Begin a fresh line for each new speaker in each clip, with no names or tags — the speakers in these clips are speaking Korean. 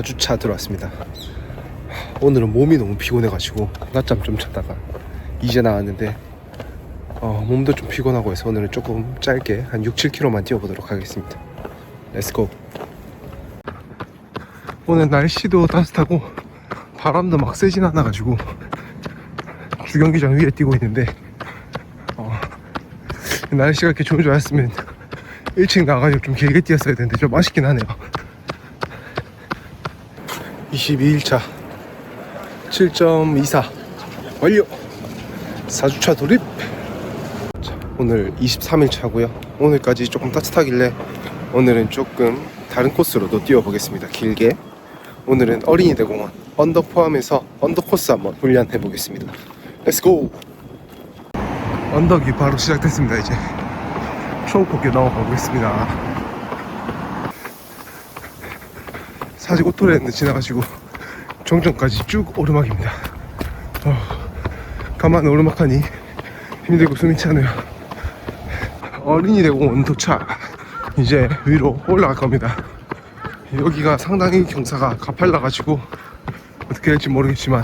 4주차 들어왔습니다. 오늘은 몸이 너무 피곤해가지고 낮잠 좀 자다가 이제 나왔는데 어, 몸도 좀 피곤하고 해서 오늘은 조금 짧게 한 6, 7km만 뛰어보도록 하겠습니다. 렛츠고 오늘 날씨도 따뜻하고 바람도 막 세진 않아가지고 주경기장 위에 뛰고 있는데 어, 날씨가 이렇게 좋은 줄 알았으면 일찍 나가지고 좀 길게 뛰었어야 되는데 좀 아쉽긴 하네요 22일차 7.24 완료. 4주차 돌입. 자, 오늘 23일 차고요. 오늘까지 조금 따뜻하길래 오늘은 조금 다른 코스로도 뛰어보겠습니다. 길게. 오늘은 어린이대 공원 언덕 포함해서 언덕 코스 한번 훈련해 보겠습니다. 렛츠고 언덕이 바로 시작됐습니다 이제. 초록폭에 넘어가고 있습니다 사지고 토레는 지나가지고 정전까지 쭉 오르막입니다. 어, 가만 오르막하니 힘들고 숨이 차네요. 어린이 대 공원 도착 이제 위로 올라갈 겁니다. 여기가 상당히 경사가 가팔라가지고 어떻게 될지 모르겠지만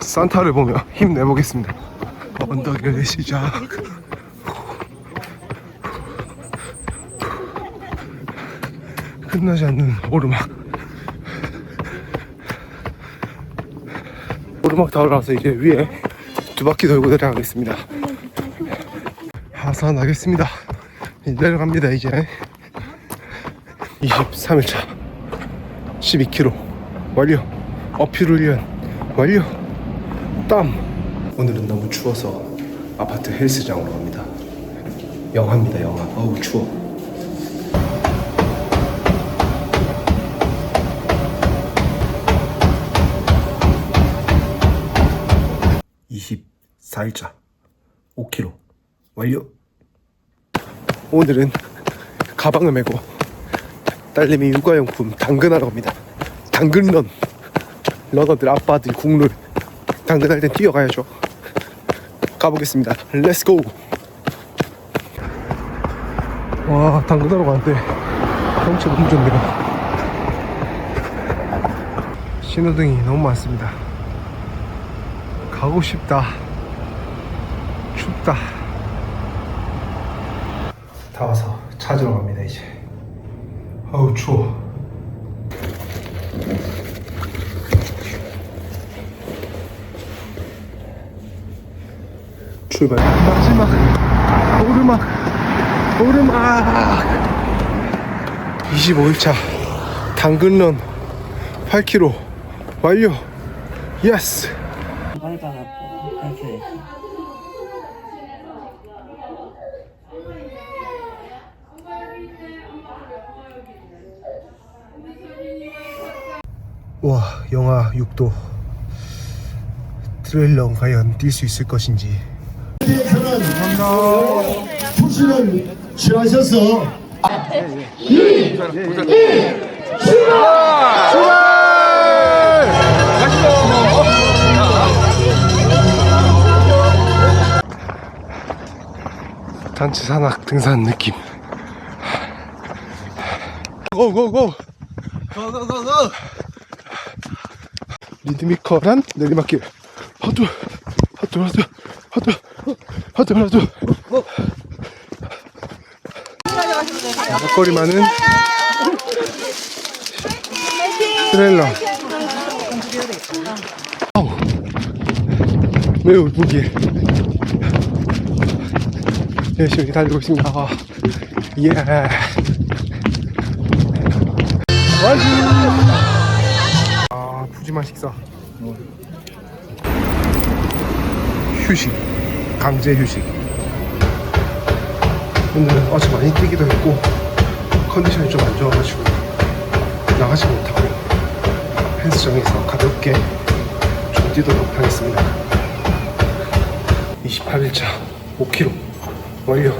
산타를 보며 힘내보겠습니다. 언덕의 시작 끝나지 않는 오르막 오르막 다 올라와서 이제 위에 두 바퀴 돌고 내려가겠습니다. 하산하겠습니다. 내려갑니다 이제. 23일차 12km 완료. 어필 훈련 완료. 땀. 오늘은 너무 추워서 아파트 헬스장으로 갑니다. 영하입니다 영하 어우 추워 24일차 5km 완료. 오늘은 가방을 메고 딸내미 육아용품 당근하러 갑니다. 당근런. 러너들 아빠들 국룰. 당근할 땐 뛰어가야죠. 가보겠습니다. 렛츠고 와 당근하러 가는데 경치 너무 좋네요 신호등이 너무 많습니다 가고 싶다. 춥다. 다 와서 찾으러 갑니다 이제. 아우 추워. 출발. 마지막. 오르막. 오르막. 25일차 당근런 8km 완료. 예스
밟아갖고 가져야지.
와 영하 6도. 트레일러 과연 뛸 수 있을 것인지.
부시는 취하셔서
단체 산악 등산 느낌. 고고고! 고고고고! 리드미컬한 내리막길. 하트 하트 하트 하트 하트 하트 먹거리 많은 트레일러. 매우 무게 열심히 달리고 있습니다. 아, 예. 완주! 아, 푸짐한 식사. 휴식. 강제 휴식. 오늘은 어제 많이 뛰기도 했고, 컨디션이 좀 안 좋아가지고, 나가지 못하고, 헬스장에서 가볍게 좀 뛰도록 하겠습니다. 28일차 5km 완료.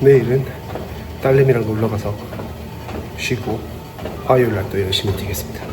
내일은 딸내미랑 놀러 가서 쉬고 화요일 날 또 열심히 뛰겠습니다.